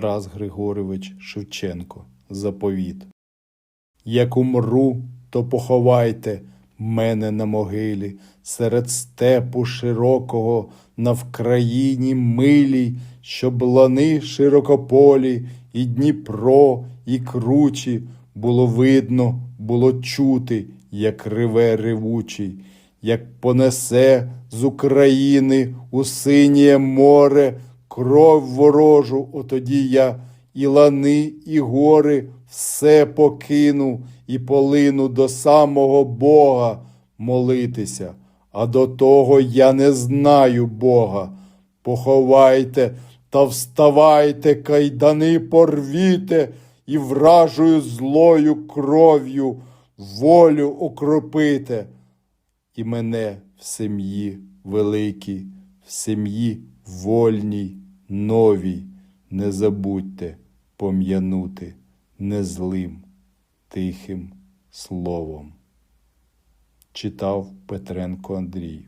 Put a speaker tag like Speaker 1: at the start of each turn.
Speaker 1: Тарас Григорович Шевченко. Заповіт. Як умру, то поховайте мене на могилі, серед степу широкого, на Вкраїні милій, щоб лани широкополі, і Дніпро, і кручі, було видно, було чути, як реве ревучий, як понесе з України у синє море кров ворожу, отоді я і лани, і гори все покину і полину до самого Бога молитися, а до того я не знаю Бога. Поховайте та вставайте, кайдани порвіте і вражою злою кров'ю волю окропите. І мене в сім'ї великій, в сім'ї вольній, новій, не забудьте пом'янути незлим, тихим словом. Читав Петренко Андрій.